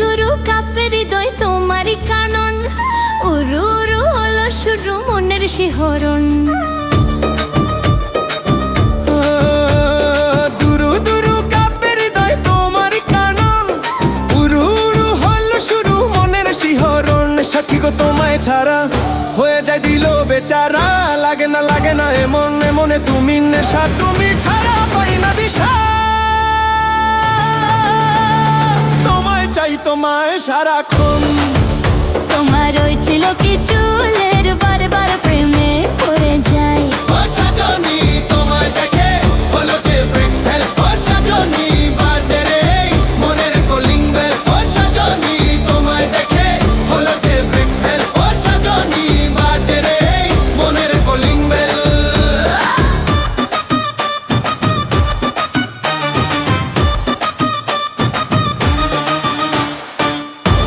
দুরু কাপে তোমারই দুরু কাপের হৃদয় তোমার কানন। উরু উরু হলো শুরু মনের শিহরণ। সাক্ষী গো, তোমায় ছাড়া হয়ে যায় দিল বেচারা। লাগে না লাগে না, এমন, এমনে তুমি নেশা, তুমি ছাড়া চাই তোমায় সারাক্ষণ। তোমার ওই ছিল কি চুলের